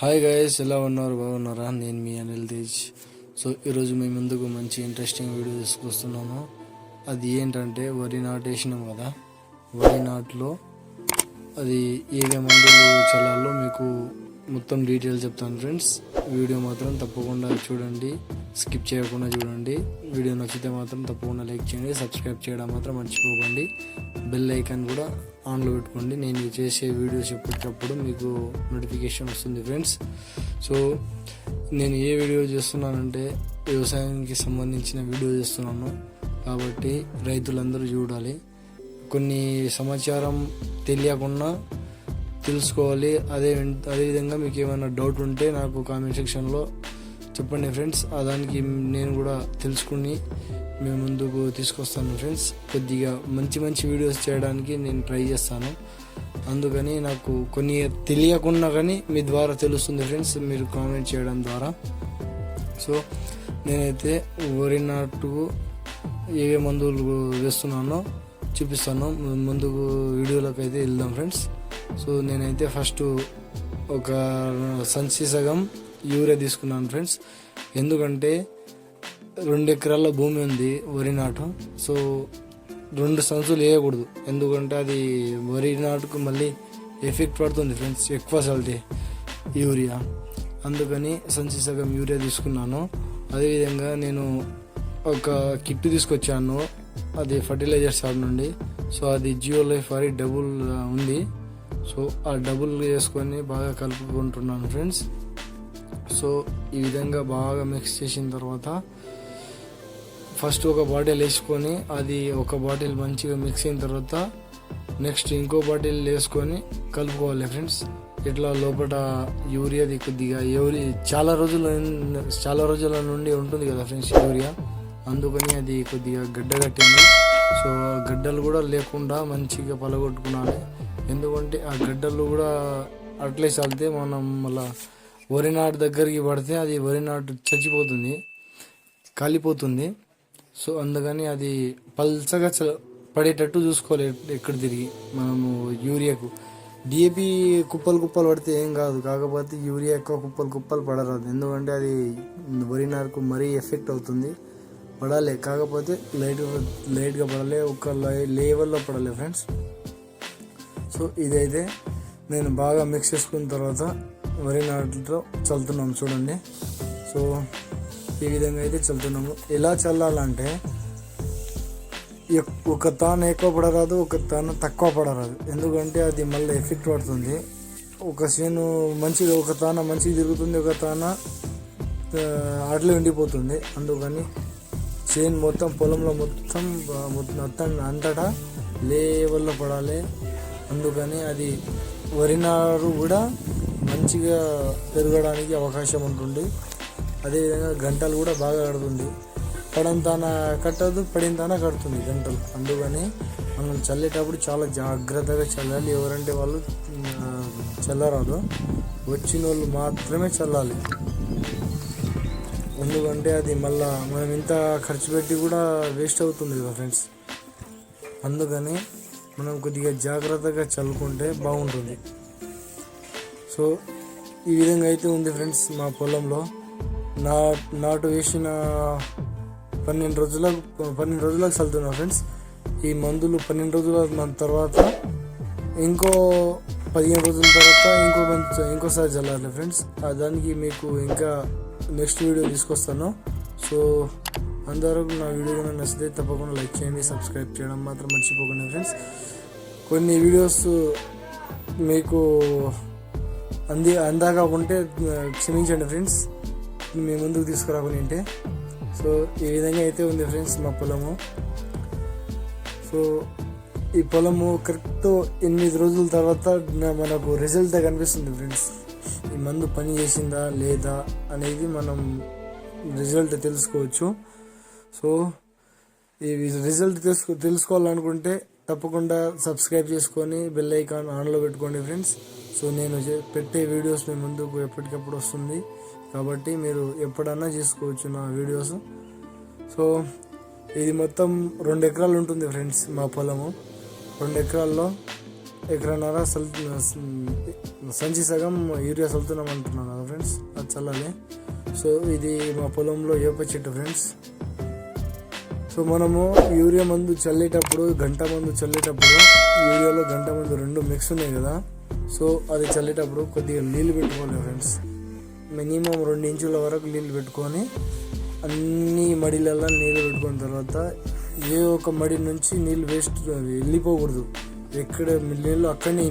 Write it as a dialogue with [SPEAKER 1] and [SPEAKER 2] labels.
[SPEAKER 1] Hi guys ఎలా ఉన్నారు? బాగున్నారా? నేను మీ అనిల్ తేజ్. సో ఈరోజు మీ ముందుకు మంచి ఇంట్రెస్టింగ్ వీడియో తీసుకొస్తున్నాను. అది ఏంటంటే వరి నాటేసినాం కదా. వరి నాటులో అది ఏవే మందులు చల్లాలో మీకు మొత్తం డీటెయిల్స్ చెప్తాను ఫ్రెండ్స్ వీడియో మాత్రం తప్పకుండా చూడండి. స్కిప్ చేయకుండా చూడండి. వీడియో నచ్చితే మాత్రం తప్పకుండా లైక్ చేయండి. సబ్స్క్రైబ్ చేయడం మాత్రం మర్చిపోకండి. బెల్ ఐకాన్ కూడా ఆన్లో పెట్టుకోండి. నేను చేసే వీడియోస్ ఎప్పటికప్పుడు మీకు నోటిఫికేషన్ వస్తుంది ఫ్రెండ్స్. సో నేను ఏ వీడియో చేస్తున్నానంటే వ్యవసాయానికి సంబంధించిన వీడియో చేస్తున్నాను. కాబట్టి రైతులందరూ చూడాలి. కొన్ని సమాచారం తెలియకుండా తెలుసుకోవాలి. అదే అదేవిధంగా మీకు ఏమైనా డౌట్ ఉంటే నాకు కామెంట్ సెక్షన్లో చెప్పండి ఫ్రెండ్స్. దానికి నేను కూడా తెలుసుకుని మేము ముందుకు తీసుకొస్తాను ఫ్రెండ్స్. కొద్దిగా మంచి మంచి వీడియోస్ చేయడానికి నేను ట్రై చేస్తాను. అందుకని నాకు కొన్ని తెలియకుండా కానీ మీ ద్వారా తెలుస్తుంది ఫ్రెండ్స్. మీరు కామెంట్ చేయడం ద్వారా. సో నేనైతే వరి నాటుకు ఏ మందులు వేస్తున్నానో చూపిస్తాను. ముందుకు వీడియోలోకి అయితే వెళ్దాం ఫ్రెండ్స్. సో నేనైతే ఫస్ట్ ఒక సంచి సగం యూరియా తీసుకున్నాను ఫ్రెండ్స్. ఎందుకంటే రెండు ఎకరాల భూమి ఉంది వరి నాటు. సో రెండు సంచులు వేయకూడదు. ఎందుకంటే అది వరి నాటుకు మళ్ళీ ఎఫెక్ట్ పడుతుంది ఫ్రెండ్స్ ఎక్కువ చల్లితే యూరియా. అందుకని సంచి సగం యూరియా తీసుకున్నాను. అదేవిధంగా నేను ఒక కిట్ తీసుకొచ్చాను. అది ఫర్టిలైజర్ షాప్ నుండి. సో అది జియో లైఫ్ వారి డబుల్ ఉంది. సో ఆ డబుల్ వేసుకొని బాగా కలుపుకుంటున్నాను ఫ్రెండ్స్. సో ఈ విధంగా బాగా మిక్స్ చేసిన తర్వాత ఫస్ట్ ఒక బాటిల్ వేసుకొని అది ఒక బాటిల్ మంచిగా మిక్స్ అయిన తర్వాత నెక్స్ట్ ఇంకో బాటిల్ వేసుకొని కలుపుకోవాలి ఫ్రెండ్స్ ఇట్లా లోపల యూరియాది కొద్దిగా యూరి చాలా రోజుల చాలా రోజుల నుండి ఉంటుంది కదా ఫ్రెండ్స్ యూరియా. అందుకని అది కొద్దిగా గడ్డ కట్టింది. సో ఆ గడ్డలు కూడా లేకుండా మంచిగా పలగొట్టుకున్నాను. ఎందుకంటే ఆ గడ్డలు కూడా అట్లే చల్లితే మనం మళ్ళీ వరి నాటు దగ్గరికి పడితే అది వరి నాటు చచ్చిపోతుంది కాలిపోతుంది. సో అందుకని అది పల్చగా చ పడేటట్టు చూసుకోవాలి ఎక్కడ తిరిగి. మనము యూరియాకు. డిఏపి కుప్పలు కుప్పలు పడితే ఏం కాదు. కాకపోతే యూరియా ఎక్కువ కుప్పలు కుప్పలు పడరాదు. ఎందుకంటే అది వరి నారుకు మరీ ఎఫెక్ట్ అవుతుంది. పడాలి. కాకపోతే లైట్ లైట్గా పడాలి. ఒక లెవెల్లో పడాలి ఫ్రెండ్స్. సో ఇదైతే నేను బాగా మిక్స్ చేసుకున్న తర్వాత వరి నాటుతో చల్లుతున్నాం చూడండి. సో ఈ విధంగా అయితే చల్లుతున్నాము. ఎలా చల్లాలంటే ఎక్- ఒక తాను ఎక్కువ పడరాదు ఒక తాను తక్కువ పడరాదు. ఎందుకంటే అది మళ్ళీ ఎఫెక్ట్ పడుతుంది. ఒక చేను మంచిగా ఒక తాన మంచిగా తిరుగుతుంది ఒక తాన ఆటలు ఉండిపోతుంది అందుకని చేను మొత్తం పొలంలో మొత్తం మొత్తం అంతటా లేవల్లో పడాలి. అందుకని అది వరి నారు కూడా మంచిగా పెరగడానికి అవకాశం ఉంటుంది. అదేవిధంగా గంటలు కూడా బాగా కడుతుంది. పడంతాన కట్టదు పడింతాన కడుతుంది గంటలు. అందుకని మనం చల్లేటప్పుడు చాలా జాగ్రత్తగా చల్లాలి. ఎవరంటే వాళ్ళు చల్లరాదు. వచ్చిన వాళ్ళు మాత్రమే చల్లాలి. ఎందుకంటే అది మళ్ళా మనం ఇంత ఖర్చు పెట్టి కూడా వేస్ట్ అవుతుంది కదా ఫ్రెండ్స్. అందుకని మనం కొద్దిగా జాగ్రత్తగా చల్లుకుంటే బాగుంటుంది. సో ఈ విధంగా అయితే ఉంది ఫ్రెండ్స్ మా పొలంలో. నా నాటు వేసిన పన్నెండు రోజుల పన్నెండు రోజులకు చల్లుతున్నా ఫ్రెండ్స్. ఈ మందులు పన్నెండు రోజుల మన తర్వాత ఇంకో పదిహేను రోజుల తర్వాత ఇంకో మంచి ఇంకోసారి చల్లాలి ఫ్రెండ్స్. దానికి మీకు ఇంకా నెక్స్ట్ వీడియో తీసుకొస్తాను. సో అందరూ నా వీడియో నచ్చితే తప్పకుండా లైక్ చేయండి సబ్స్క్రైబ్ చేయడం మాత్రం మర్చిపోకండి ఫ్రెండ్స్. కొన్ని వీడియోస్ మీకు అంది అందాక ఉంటే క్షమించండి ఫ్రెండ్స్. మీ ముందుకు తీసుకురాకుండా అంటే సో ఈ విధంగా అయితే ఉంది ఫ్రెండ్స్ మా పొలము. సో ఈ పొలము కరెక్ట్ ఎనిమిది రోజుల తర్వాత మనకు రిజల్ట్ కనిపిస్తుంది ఫ్రెండ్స్. ఈ మందు పని చేసిందా లేదా అనేది మనం రిజల్ట్ తెలుసుకోవచ్చు. సో ఈ రిజల్ట్ తెలుసుకో తెలుసుకోవాలనుకుంటే తప్పకుండా సబ్స్క్రైబ్ చేసుకొని బెల్ ఐకాన్ ఆన్లో పెట్టుకోండి ఫ్రెండ్స్. సో నేను చే- పెట్టే వీడియోస్ మీ ముందుకు ఎప్పటికప్పుడు వస్తుంది. కాబట్టి మీరు ఎప్పుడన్నా చేసుకోవచ్చు నా వీడియోస్. సో ఇది మొత్తం రెండు ఎకరాలు ఉంటుంది ఫ్రెండ్స్ మా పొలము. రెండు ఎకరాల్లో ఎకరన్నర సల్ సంచి సగం యూరియా చల్లుతున్నాం అంటున్నాను కదా ఫ్రెండ్స్. అది చల్లాలి. సో ఇది మా పొలంలో ఏప చెట్టు ఫ్రెండ్స్. సో మనము యూరియా మందు చల్లేటప్పుడు గంట మందు చల్లేటప్పుడు యూరియాలో గంట మందు రెండు మిక్స్ ఉన్నాయి కదా. సో అది చల్లేటప్పుడు కొద్దిగా నీళ్ళు పెట్టుకోవాలి ఫ్రెండ్స్ మినిమం రెండు ఇంచుల వరకు నీళ్ళు పెట్టుకొని అన్ని మడిలలో నీళ్ళు పెట్టుకున్న తర్వాత ఏ ఒక మడి నుంచి నీళ్ళు వేస్ట్ వెళ్ళిపోకూడదు. ఎక్కడ నీళ్ళు అక్కడనే